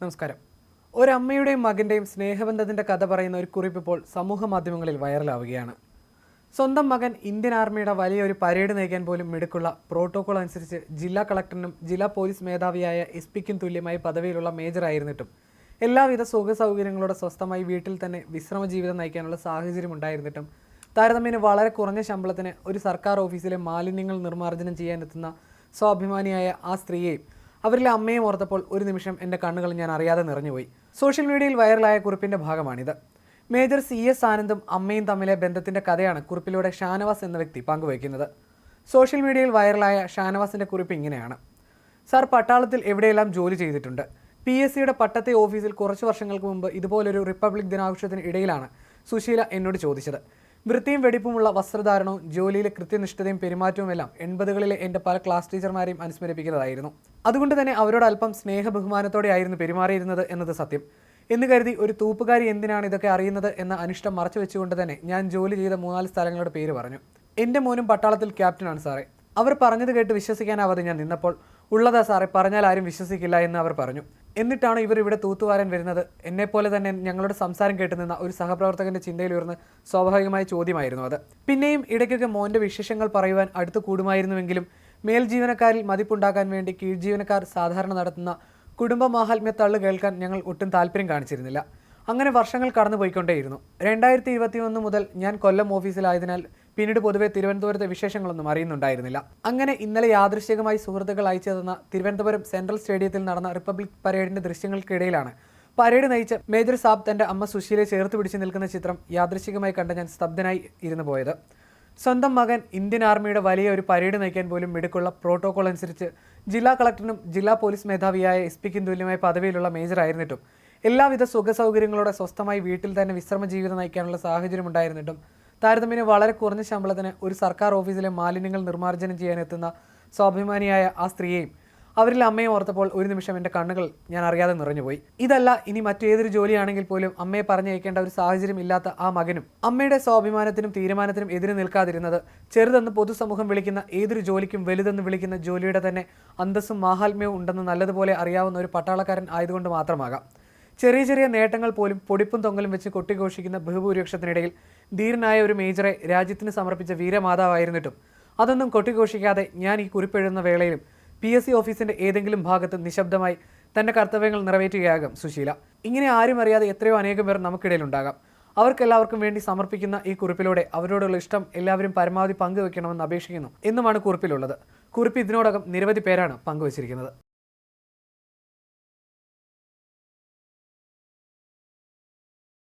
നമസ്കാരം. ഒരമ്മയുടെയും മകന്റെയും സ്നേഹബന്ധത്തിന്റെ കഥ പറയുന്ന ഒരു കുറിപ്പ് ഇപ്പോൾ സമൂഹ മാധ്യമങ്ങളിൽ വൈറലാവുകയാണ്. സ്വന്തം മകൻ ഇന്ത്യൻ ആർമിയുടെ വലിയൊരു പരേഡ് നയിക്കാൻ പോലും മിടുക്കുള്ള പ്രോട്ടോകോൾ അനുസരിച്ച് ജില്ലാ കളക്ടറിനും ജില്ലാ പോലീസ് മേധാവിയായ എസ് പിക്കും തുല്യമായി പദവിയിലുള്ള മേജർ ആയിരുന്നിട്ടും എല്ലാവിധ സുഖ സൗകര്യങ്ങളോടെ സ്വസ്ഥമായി വീട്ടിൽ തന്നെ വിശ്രമ ജീവിതം നയിക്കാനുള്ള സാഹചര്യം ഉണ്ടായിരുന്നിട്ടും താരതമ്യേന വളരെ കുറഞ്ഞ ശമ്പളത്തിന് ഒരു സർക്കാർ ഓഫീസിലെ മാലിന്യങ്ങൾ നിർമ്മാർജനം ചെയ്യാനെത്തുന്ന സ്വാഭിമാനിയായ ആ സ്ത്രീയെയും അവരിലെ അമ്മയെ ഓർത്തപ്പോൾ ഒരു നിമിഷം എന്റെ കണ്ണുകൾ ഞാൻ അറിയാതെ നിറഞ്ഞുപോയി. സോഷ്യൽ മീഡിയയിൽ വൈറലായ കുറിപ്പിന്റെ ഭാഗമാണിത്. മേജർ സി എസ് ആനന്ദും അമ്മയും തമ്മിലെ ബന്ധത്തിന്റെ കഥയാണ് കുറിപ്പിലൂടെ ഷാനവാസ് എന്ന വ്യക്തി പങ്കുവയ്ക്കുന്നത്. സോഷ്യൽ മീഡിയയിൽ വൈറലായ ഷാനവാസിന്റെ കുറിപ്പ് ഇങ്ങനെയാണ്. സാർ പട്ടാളത്തിൽ എവിടെയെല്ലാം ജോലി ചെയ്തിട്ടുണ്ട്? പി എസ് സിയുടെ പട്ടത്തെ ഓഫീസിൽ കുറച്ച് വർഷങ്ങൾക്ക് മുമ്പ് ഇതുപോലൊരു റിപ്പബ്ലിക് ദിനാഘോഷത്തിന് ഇടയിലാണ് സുശീല എന്നോട് ചോദിച്ചത്. വൃത്തിയും വെടിപ്പുമുള്ള വസ്ത്രധാരണവും ജോലിയിലെ കൃത്യനിഷ്ഠതയും പെരുമാറ്റവും എല്ലാം എൺപതുകളിലെ എന്റെ പല ക്ലാസ് ടീച്ചർമാരെയും അനുസ്മരിപ്പിക്കുന്നതായിരുന്നു. അതുകൊണ്ട് തന്നെ അവരോട് അല്പം സ്നേഹ ബഹുമാനത്തോടെയായിരുന്നു പെരുമാറിയിരുന്നത് എന്നത് സത്യം. എന്ന് കരുതി ഒരു തൂപ്പുകാരി എന്തിനാണ് ഇതൊക്കെ അറിയുന്നത് എന്ന അനിഷ്ടം മറച്ചു വെച്ചുകൊണ്ട് തന്നെ ഞാൻ ജോലി ചെയ്ത മൂന്നാൽ സ്ഥലങ്ങളുടെ പേര് പറഞ്ഞു. എന്റെ മോനും പട്ടാളത്തിൽ ക്യാപ്റ്റനാണ് സാറേ. അവർ പറഞ്ഞത് കേട്ട് വിശ്വസിക്കാനാവാതെ ഞാൻ നിന്നപ്പോൾ ഉള്ളതാ സാറേ പറഞ്ഞാൽ ആരും വിശ്വസിക്കില്ല എന്ന് അവർ പറഞ്ഞു. എന്നിട്ടാണ് ഇവർ ഇവിടെ തൂത്തുവാരാൻ വരുന്നത്. എന്നെപ്പോലെ തന്നെ ഞങ്ങളുടെ സംസാരം കേട്ട് നിന്ന ഒരു സഹപ്രവർത്തകന്റെ ചിന്തയിൽ ഉയർന്ന് സ്വാഭാവികമായ ചോദ്യമായിരുന്നു അത്. പിന്നെയും ഇടയ്ക്കൊക്കെ മോന്റെ വിശേഷങ്ങൾ പറയുവാൻ അടുത്ത് കൂടുമായിരുന്നുവെങ്കിലും മേൽ ജീവനക്കാരിൽ മതിപ്പുണ്ടാക്കാൻ വേണ്ടി കീഴ് ജീവനക്കാർ സാധാരണ നടത്തുന്ന കുടുംബ മാഹാത്മ്യ തള്ളു കേൾക്കാൻ ഞങ്ങൾ ഒട്ടും താല്പര്യം കാണിച്ചിരുന്നില്ല. അങ്ങനെ വർഷങ്ങൾ കടന്നുപോയിക്കൊണ്ടേയിരുന്നു. രണ്ടായിരത്തി ഇരുപത്തി ഒന്ന് മുതൽ ഞാൻ കൊല്ലം ഓഫീസിലായതിനാൽ പിന്നീട് പൊതുവെ തിരുവനന്തപുരത്തെ വിശേഷങ്ങളൊന്നും അറിയുന്നുണ്ടായിരുന്നില്ല. അങ്ങനെ ഇന്നലെ യാദൃശ്ചികമായി സുഹൃത്തുക്കൾ അയച്ചു തന്ന തിരുവനന്തപുരം സെൻട്രൽ സ്റ്റേഡിയത്തിൽ നടന്ന റിപ്പബ്ലിക് പരേഡിന്റെ ദൃശ്യങ്ങൾക്കിടയിലാണ്. പരേഡ് നയിച്ച മേജർ സാബ് തന്റെ അമ്മ സുശീലയെ ചേർത്ത് പിടിച്ചു നിൽക്കുന്ന ചിത്രം യാദൃശ്ചികമായി കണ്ട ഞാൻ സ്തബ്ധനായി ഇരുന്നു പോയത്. സ്വന്തം മകൻ ഇന്ത്യൻ ആർമിയുടെ വലിയ ഒരു പരേഡ് നയിക്കാൻ പോലും മിടുക്കുള്ള പ്രോട്ടോകോൾ അനുസരിച്ച് ജില്ലാ കളക്ടറിനും ജില്ലാ പോലീസ് മേധാവിയായ എസ് പിക്കും തുല്യമായ പദവിയിലുള്ള മേജർ ആയിരുന്നിട്ടും. എല്ലാവിധ സുഖസൗകര്യങ്ങളോടെ സ്വസ്ഥമായി വീട്ടിൽ തന്നെ വിശ്രമ ജീവിതം നയിക്കാനുള്ള സാഹചര്യം ഉണ്ടായിരുന്നിട്ടും താരതമ്യേന വളരെ കുറഞ്ഞ ശമ്പളത്തിന് ഒരു സർക്കാർ ഓഫീസിലെ മാലിന്യങ്ങൾ നിർമ്മാർജനം ചെയ്യാനെത്തുന്ന സ്വാഭിമാനിയായ ആ സ്ത്രീയെയും അവരിൽ അമ്മയെ ഓർത്തപ്പോൾ ഒരു നിമിഷം എന്റെ കണ്ണുകൾ ഞാൻ അറിയാതെ നിറഞ്ഞുപോയി. ഇതല്ല ഇനി മറ്റേതൊരു ജോലിയാണെങ്കിൽ പോലും അമ്മയെ പറഞ്ഞയക്കേണ്ട ഒരു സാഹചര്യം ഇല്ലാത്ത ആ മകനും അമ്മയുടെ സ്വാഭിമാനത്തിനും തീരുമാനത്തിനും എതിരെ നിൽക്കാതിരുന്നത് ചെറുതെന്ന് പൊതുസമൂഹം വിളിക്കുന്ന ഏതൊരു ജോലിക്കും വലുതെന്ന് വിളിക്കുന്ന ജോലിയുടെ തന്നെ അന്തസ്സും മാഹാത്മ്യവും ഉണ്ടെന്ന് നല്ലതുപോലെ അറിയാവുന്ന ഒരു പട്ടാളക്കാരൻ ആയതുകൊണ്ട് മാത്രമാകാം. ചെറിയ ചെറിയ നേട്ടങ്ങൾ പോലും പൊടിപ്പും തൊങ്ങലും വെച്ച് കൊട്ടിഘോഷിക്കുന്ന ബഹുഭൂരിപക്ഷത്തിനിടയിൽ ധീരനായ ഒരു മേജറെ രാജ്യത്തിന് സമർപ്പിച്ച വീരമാതാവായിരുന്നിട്ടും അതൊന്നും കൊട്ടിഘോഷിക്കാതെ ഞാൻ ഈ കുറിപ്പെഴുതുന്ന വേളയിലും പി എസ് സി ഓഫീസിന്റെ ഏതെങ്കിലും ഭാഗത്ത് നിശബ്ദമായി തന്റെ കർത്തവ്യങ്ങൾ നിറവേറ്റുകയാകും സുശീല. ഇങ്ങനെ ആരും അറിയാതെ എത്രയോ അനേകം പേർ നമുക്കിടയിലുണ്ടാകാം. അവർക്കെല്ലാവർക്കും വേണ്ടി സമർപ്പിക്കുന്ന ഈ കുറിപ്പിലൂടെ അവരോടുള്ള ഇഷ്ടം എല്ലാവരും പരമാവധി പങ്കുവെക്കണമെന്ന് അപേക്ഷിക്കുന്നു എന്നുമാണ് കുറിപ്പിലുള്ളത്. കുറിപ്പ് ഇതിനോടകം നിരവധി പേരാണ് പങ്കുവച്ചിരിക്കുന്നത്.